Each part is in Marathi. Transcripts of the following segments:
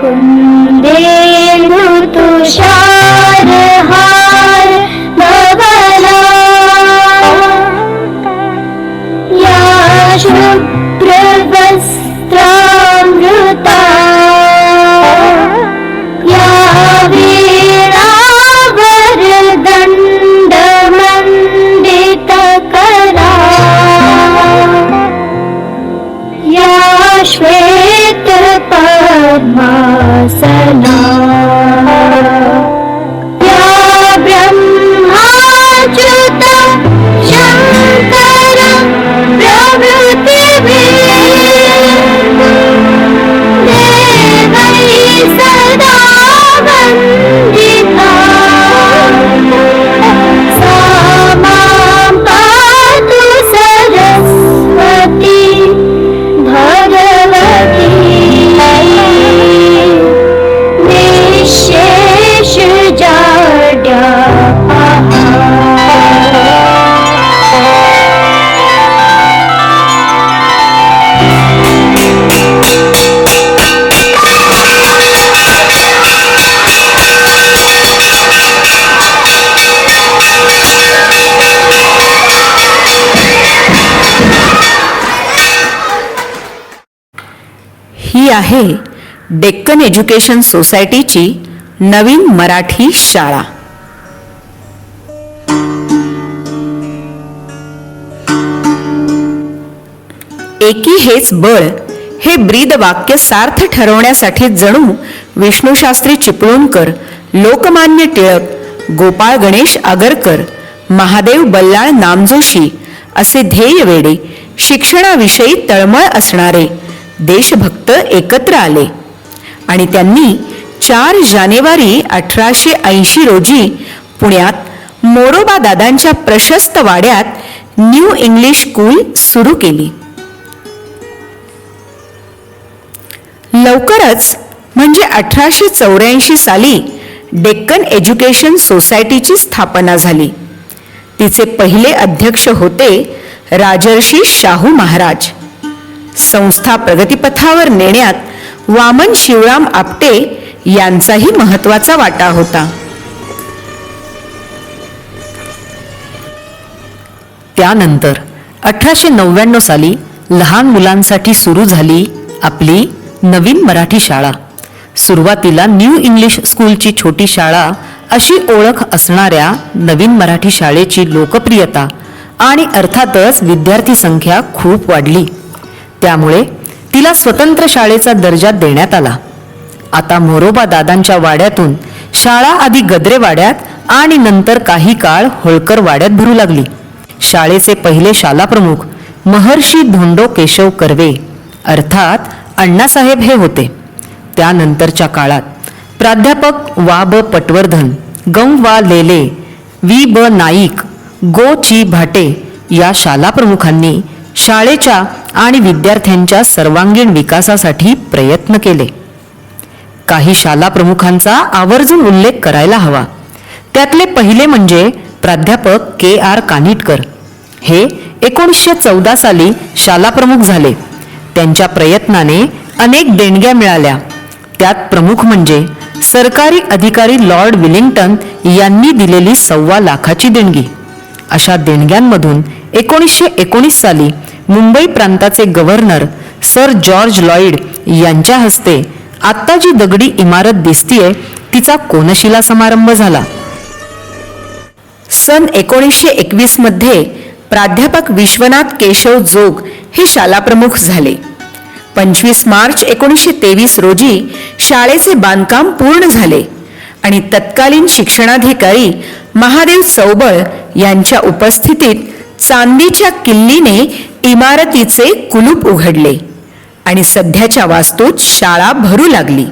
কুন্দে आहे डेक्कन एज्युकेशन सोसायटीची नवीन मराठी शाळा. एकी हेच बळ हे ब्रीद वाक्य सार्थ ठरवण्यासाठी जणू विष्णूशास्त्री चिपळूणकर लोकमान्य टिळक गोपाळ गणेश आगरकर महादेव बल्लाळ नामजोशी असे ध्येय वेडे शिक्षणाविषयी तळमळ असणारे देशभक्त एकत्र आले. आणि त्यांनी चार जानेवारी अठराशे ऐंशी रोजी पुण्यात मोरोबा दादांच्या प्रशस्त वाड्यात न्यू इंग्लिश स्कूल सुरू केली. लवकरच म्हणजे अठराशे चौऱ्याऐंशी साली डेक्कन एज्युकेशन सोसायटीची स्थापना झाली. तिचे पहिले अध्यक्ष होते राजर्षी शाहू महाराज. संस्था प्रगतीपथावर नेण्यात वामन शिवराम आपटे यांचाही महत्त्वाचा वाटा होता. त्यानंतर अठराशे नव्याण्णव साली लहान मुलांसाठी सुरू झाली आपली नवीन मराठी शाळा. सुरुवातीला न्यू इंग्लिश स्कूलची छोटी शाळा अशी ओळख असणाऱ्या नवीन मराठी शाळेची लोकप्रियता आणि अर्थातच विद्यार्थी संख्या खूप वाढली. त्यामुळे तिला स्वतंत्र शाळेचा दर्जा देण्यात आला. आता मोरोबा दादांच्या वाड्यातून शाळा आधी गद्रे वाड्यात आणि नंतर काही काळ होळकर वाड्यात भरू लागली. शाळेचे पहिले शालाप्रमुख महर्षी धोंडो केशव कर्वे अर्थात अण्णासाहेब हे होते. त्यानंतरच्या काळात प्राध्यापक वा ब पटवर्धन गं वा लेले वी ब नाईक गो ची भाटे या शालाप्रमुखांनी शाळेच्या आणि विद्यार्थ्यांच्या सर्वांगीण विकासासाठी प्रयत्न केले. काही शाला प्रमुखांचा आवर्जून उल्लेख करायला हवा. त्यातले पहिले म्हणजे प्राध्यापक के आर कानिटकर. हे एकोणीसशे चौदा साली शालाप्रमुख झाले. त्यांच्या प्रयत्नाने अनेक देणग्या मिळाल्या. त्यात प्रमुख म्हणजे सरकारी अधिकारी लॉर्ड विलिंग्टन यांनी दिलेली सव्वा लाखाची देणगी. अशा देणग्यांमधून एकोणीसशे एकोणीस साली मुंबई प्रांताचे गव्हर्नर सर जॉर्ज लॉईड यांच्या हस्ते आत्ता जी दगडी इमारत दिसतीये तिचा कोनशिला समारंभ झाला. सन एकोणीसशे एकवीसमध्ये प्राध्यापक विश्वनाथ केशव जोग हे शालाप्रमुख झाले. पंचवीस मार्च एकोणीसशे तेवीस रोजी शाळेचे बांधकाम पूर्ण झाले आणि तत्कालीन शिक्षणाधिकारी महादेव चौबळ यांच्या उपस्थितीत चांदीच्या किल्लीने इमारतीचे कुलूप उघडले आणि सध्याच्या वास्तूत शाळा भरू लागली.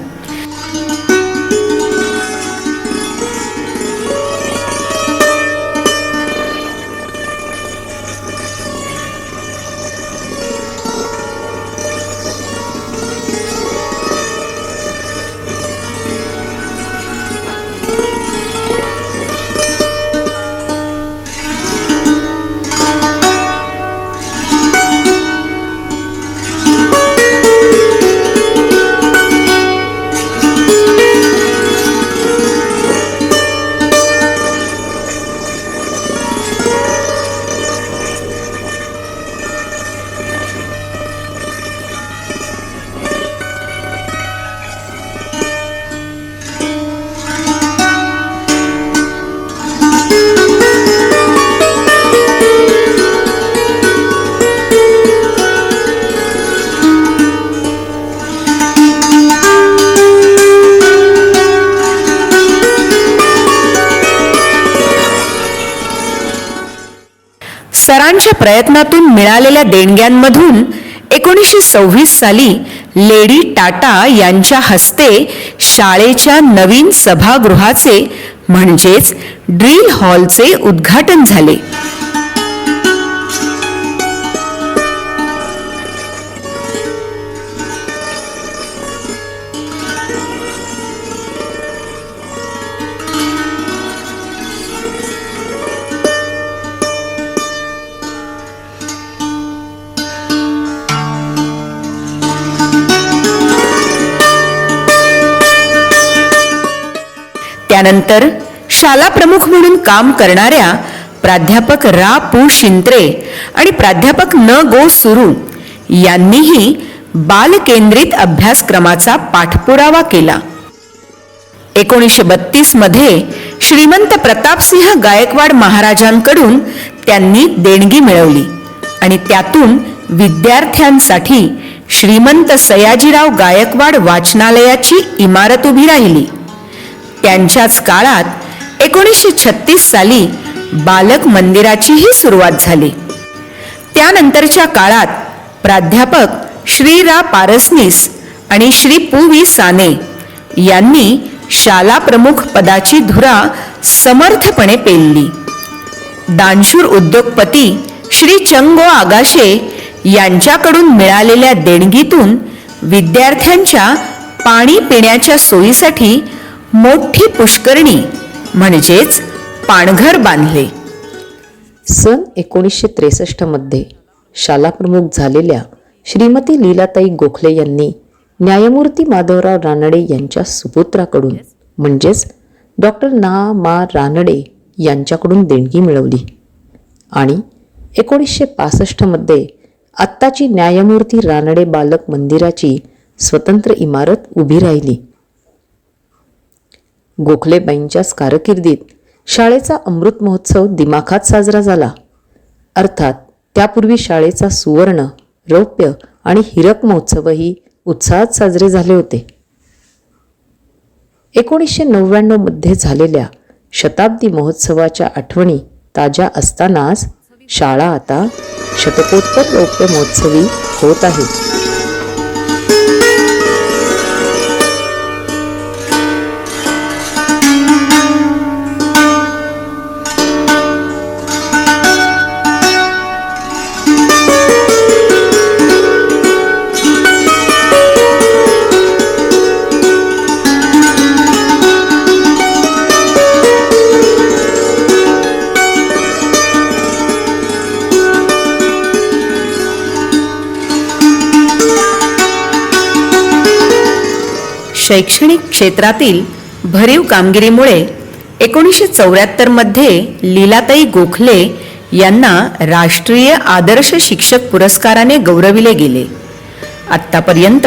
प्रयत्नातून मिळालेल्या देणग्यांमधून एकोणीसशे सव्वीस साली लेडी टाटा यांच्या हस्ते शाळेच्या नवीन सभागृहाचे म्हणजेच ड्रिल हॉलचे उद्घाटन झाले. त्यानंतर शाला प्रमुख म्हणून काम करणाऱ्या प्राध्यापक रा पू शिंत्रे आणि प्राध्यापक न गो सुरू यांनीही बालकेंद्रित अभ्यासक्रमाचा पाठपुरावा केला. एकोणीसशे बत्तीसमध्ये श्रीमंत प्रतापसिंह गायकवाड महाराजांकडून त्यांनी देणगी मिळवली आणि त्यातून विद्यार्थ्यांसाठी श्रीमंत सयाजीराव गायकवाड वाचनालयाची इमारत उभी राहिली. त्यांच्याच काळात एकोणीसशे छत्तीस साली बालक मंदिराचीही सुरुवात झाली. त्यानंतरच्या काळात प्राध्यापक श्री रा पारसनीस आणि श्री पु व्ही साने यांनी शाला प्रमुख पदाची धुरा समर्थपणे पेलली. दानशूर उद्योगपती श्री चंगो आगाशे यांच्याकडून मिळालेल्या देणगीतून विद्यार्थ्यांच्या पाणी पिण्याच्या सोयीसाठी मोठी पुष्करणी म्हणजेच पाणघर बांधले. सन एकोणीसशे त्रेसष्टमध्ये शालाप्रमुख झालेल्या श्रीमती लीलाताई गोखले यांनी न्यायमूर्ती माधवराव रानडे यांच्या सुपुत्राकडून म्हणजेच डॉक्टर ना मा रानडे यांच्याकडून देणगी मिळवली. आणि एकोणीसशे पासष्टमध्ये आत्ताची न्यायमूर्ती रानडे बालक मंदिराची स्वतंत्र इमारत उभी राहिली. गोखलेबाईंच्याच कारकिर्दीत शाळेचा अमृत महोत्सव दिमाखात साजरा झाला. अर्थात त्यापूर्वी शाळेचा सुवर्ण रौप्य आणि हिरक महोत्सवही उत्साहात साजरे झाले होते. एकोणीसशे नव्याण्णवमध्ये झालेल्या शताब्दी महोत्सवाच्या आठवणी ताज्या असतानाच शाळा आता शतकोत्तर रौप्य महोत्सवी होत आहे. शैक्षणिक क्षेत्रातील भरीव कामगिरीमुळे एकोणीसशे चौऱ्याहत्तरमध्ये लीलाताई गोखले यांना राष्ट्रीय आदर्श शिक्षक पुरस्काराने गौरविले गेले. आत्तापर्यंत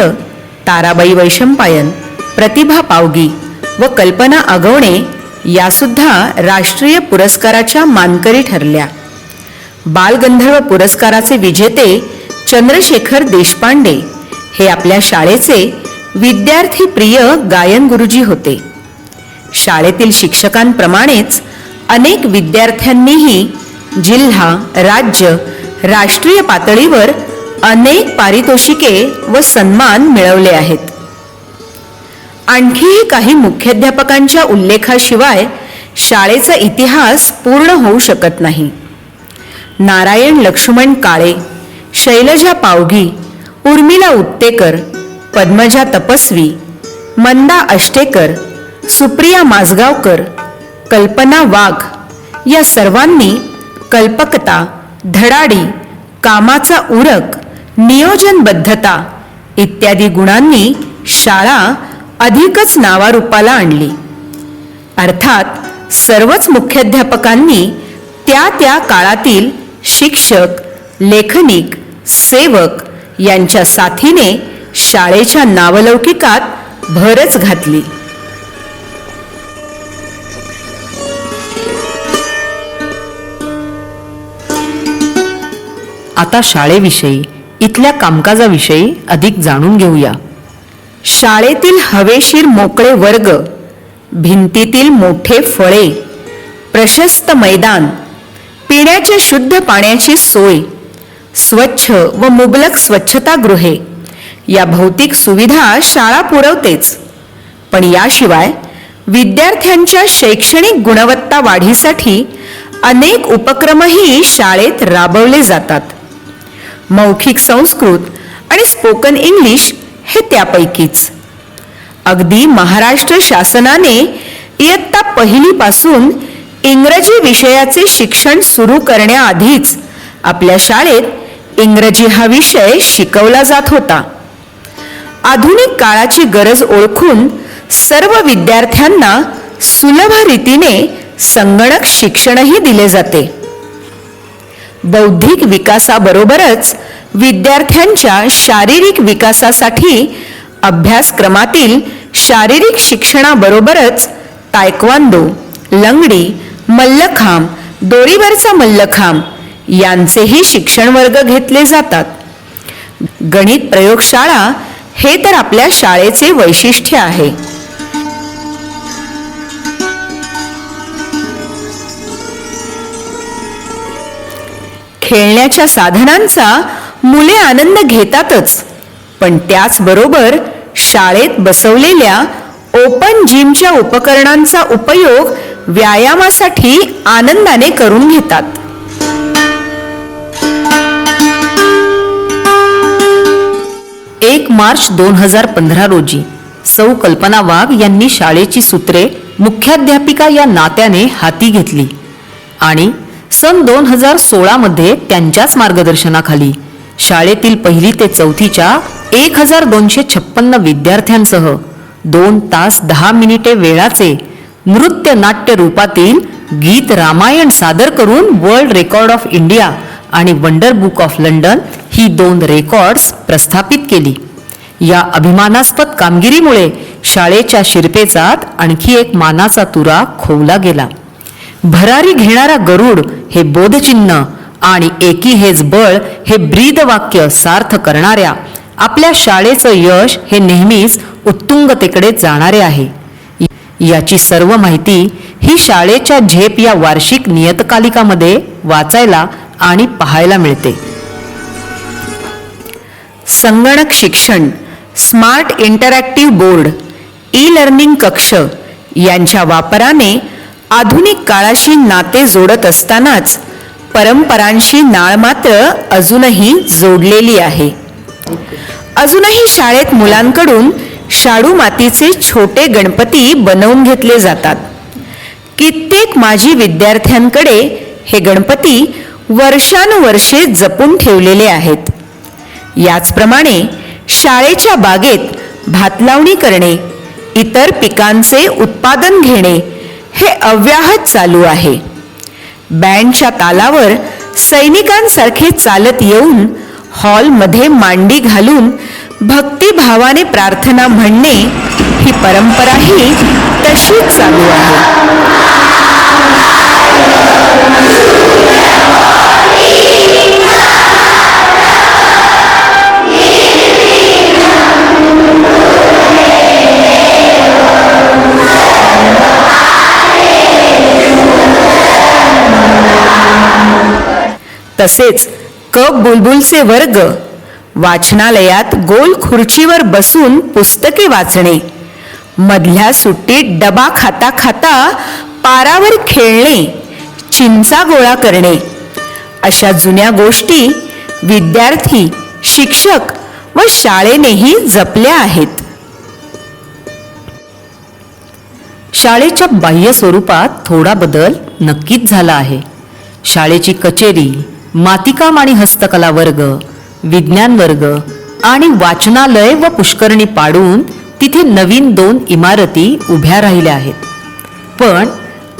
ताराबाई वैशंपायन प्रतिभा पावगी व कल्पना आगवणे यासुद्धा राष्ट्रीय पुरस्काराच्या मानकरी ठरल्या. बालगंधर्व पुरस्काराचे विजेते चंद्रशेखर देशपांडे हे आपल्या शाळेचे विद्यार्थी प्रिय गायन गुरुजी होते. शाळेतील शिक्षकांप्रमाणेच अनेक विद्यार्थ्यांनीही जिल्हा राज्य राष्ट्रीय पातळीवर अनेक पारितोषिके व सन्मान मिळवले आहेत. आणखीही काही मुख्याध्यापकांच्या उल्लेखाशिवाय शाळेचा इतिहास पूर्ण होऊ शकत नाही. नारायण लक्ष्मण काळे शैलजा पावगी उर्मिला उत्तेकर पद्मजा तपस्वी मंदा अष्टेकर सुप्रिया माजगावकर कल्पना वाघ या सर्वांनी कल्पकता धडाडी कामाचा उरक नियोजनबद्धता इत्यादी गुणांनी शाळा अधिकच नावारूपाला आणली. अर्थात सर्वच मुख्याध्यापकांनी त्या त्या काळातील शिक्षक लेखनिक सेवक यांच्या साथीने शाळेच्या नावलौकिकात भरच घातली. आता शाळेविषयी इथल्या कामकाजाविषयी अधिक जाणून घेऊया. शाळेतील हवेशीर मोकळे वर्ग भिंतीतील मोठे फळे प्रशस्त मैदान पिण्याच्या शुद्ध पाण्याची सोय स्वच्छ व मुबलक स्वच्छतागृहे या भौतिक सुविधा शाळा पुरवतेच. पण याशिवाय विद्यार्थ्यांच्या शैक्षणिक गुणवत्ता वाढीसाठी अनेक उपक्रमही शाळेत राबवले जातात. मौखिक संस्कृत आणि स्पोकन इंग्लिश हे त्यापैकीच. अगदी महाराष्ट्र शासनाने इयत्ता पहिलीपासून इंग्रजी विषयाचे शिक्षण सुरू करण्याआधीच आपल्या शाळेत इंग्रजी हा विषय शिकवला जात होता. आधुनिक काळाची गरज ओळखून सर्व विद्यार्थ्यांना सुलभ रीतीने संगणक शिक्षणही दिले जाते. बौद्धिक विकासाबरोबरच विद्यार्थ्यांच्या शारीरिक विकासासाठी अभ्यासक्रमातील शारीरिक शिक्षणाबरोबरच तायक्वांदो लंगडी मल्लखांब दोरीवरचा मल्लखांब यांचेही शिक्षण वर्ग घेतले जातात. गणित प्रयोगशाळा हे तर आपल्या शाळेचे वैशिष्ट्य आहे. खेळण्याच्या साधनांचा मुले आनंद घेतातच पण त्याचबरोबर शाळेत बसवलेल्या ओपन जिमच्या उपकरणांचा उपयोग व्यायामासाठी आनंदाने करून घेतात. एक मार्च दोन हजार पंधरा रोजी सौ कल्पना वाघ यांनी शाळेची सूत्रे मुख्याध्यापिका या नात्याने हाती घेतली आणि सन दोन हजार सोळामध्ये त्यांच्याच मार्गदर्शनाखाली शाळेतील पहिली ते चौथीच्या एक हजार दोनशे छप्पन्न विद्यार्थ्यांसह दोन तास दहा मिनिटे वेळाचे नृत्य नाट्य रूपातील गीत रामायण सादर करून वर्ल्ड रेकॉर्ड ऑफ इंडिया आणि वंडर बुक ऑफ लंडन ही दोन रेकॉर्ड्स प्रस्थापित केली. या अभिमानास्पद कामगिरीमुळे शाळेच्या शिरपेचात आणखी एक मानाचा तुरा खोवला गेला. भरारी घेणारा गरुड हे बोधचिन्ह आणि एकी हेच बळ हे ब्रीद वाक्य सार्थ करणाऱ्या आपल्या शाळेचं यश हे नेहमीच उत्तुंगतेकडे जाणारे आहे. याची सर्व माहिती ही शाळेच्या झेप या वार्षिक नियतकालिकामध्ये वाचायला आणि पाहायला मिळते. संगणक शिक्षण smart interactive board e learning कक्ष यांच्या वापराने आधुनिक काळाशी नाते जोडत असतानाच परंपरांशी नाळ मात्र अजूनही जोडलेली आहे. अजूनही शाळेत मुलांकडून शाडू मातीचे छोटे गणपती बनवून घेतले जातात. कित्येक माजी विद्यार्थ्यांकडे हे गणपती वर्षानुवर्षे जपून ठेवलेले आहेत. याचप्रमाणे शाळेच्या बागेत भातलावणी करणे इतर पिकांचे उत्पादन घेणे हे अव्याहत चालू आहे. बँडच्या तालावर सैनिकांसारखे चालत येऊन हॉलमध्ये मांडी घालून भक्तिभावाने प्रार्थना म्हणणे ही परंपराही तशीच चालू आहे. तसेच क बुलबुलचे वर्ग वाचनालयात गोल खुर्चीवर बसून पुस्तके वाचणे मधल्या सुट्टीत डबा खाता खाता पारावर खेळणे चिंचा गोळा करणे अशा जुन्या गोष्टी विद्यार्थी शिक्षक व शाळेनेही जपल्या आहेत. शाळेच्या बाह्य स्वरूपात थोडा बदल नक्कीच झाला आहे. शाळेची कचेरी मातीकाम आणि हस्तकला वर्ग विज्ञान वर्ग आणि वाचनालय व पुष्करणी पाडून तिथे नवीन दोन इमारती उभ्या राहिल्या आहेत. पण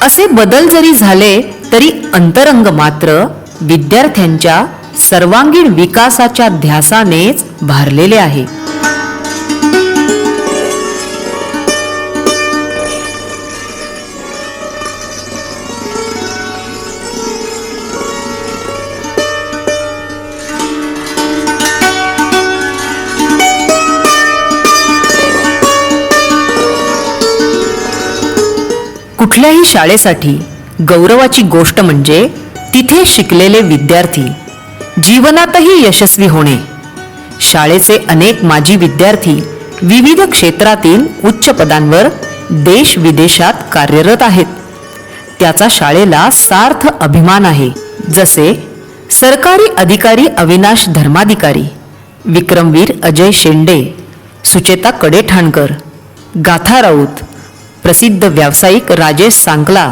असे बदल जरी झाले तरी अंतरंग मात्र विद्यार्थ्यांच्या सर्वांगीण विकासाच्या ध्यासानेच भारलेले आहे. कुठल्याही शाळेसाठी गौरवाची गोष्ट म्हणजे तिथे शिकलेले विद्यार्थी जीवनातही यशस्वी होणे. शाळेचे अनेक माजी विद्यार्थी विविध क्षेत्रातील उच्च पदांवर देश विदेशात कार्यरत आहेत. त्याचा शाळेला सार्थ अभिमान आहे. जसे सरकारी अधिकारी अविनाश धर्माधिकारी विक्रमवीर अजय शेंडे सुचेता कडेठाणकर गाथा राऊत प्रसिद्ध व्यावसायिक राजेश सांगला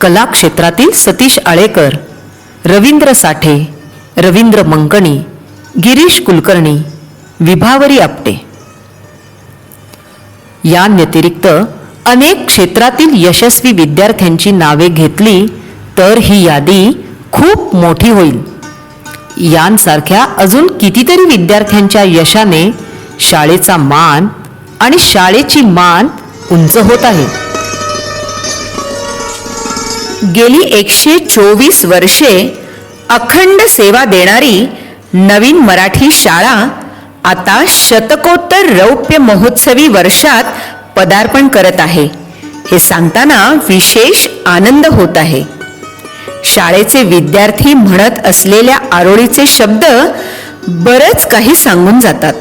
कला क्षेत्रातील सतीश आळेकर रवींद्र साठे रवींद्र मंकणी गिरीश कुलकर्णी विभावरी आपटे. या व्यतिरिक्त अनेक क्षेत्रातील यशस्वी विद्यार्थ्यांची नावे घेतली तर ही यादी खूप मोठी होईल. यांसारख्या अजून कितीतरी विद्यार्थ्यांच्या यशाने शाळेचा मान आणि शाळेची मान उंच होत आहे. गेली एकशे चोवीस वर्षे अखंड सेवा देणारी नवीन मराठी शाळा आता शतकोत्तर रौप्य महोत्सवी वर्षात पदार्पण करत आहे. हे सांगताना विशेष आनंद होत आहे. शाळेचे विद्यार्थी म्हणत असलेल्या आरोळीचे शब्द बरंच काही सांगून जातात.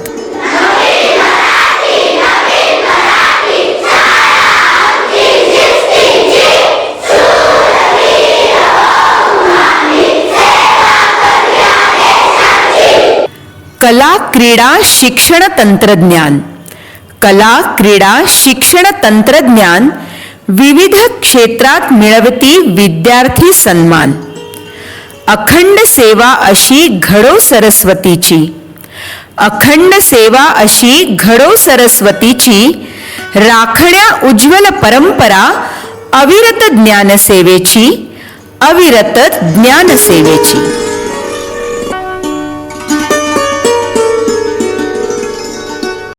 कला क्रीडा शिक्षण तंत्रज्ञान. कला क्रीडा शिक्षण तंत्रज्ञान विविध क्षेत्रात मिळवती विद्यार्थी सन्मान. अखंड सेवा अशी घडो सरस्वतीची. अखंड सेवा अशी घडो सरस्वतीची राखण्या उज्ज्वल परंपरा अविरत ज्ञानसेवेची अविरत ज्ञानसेवेची.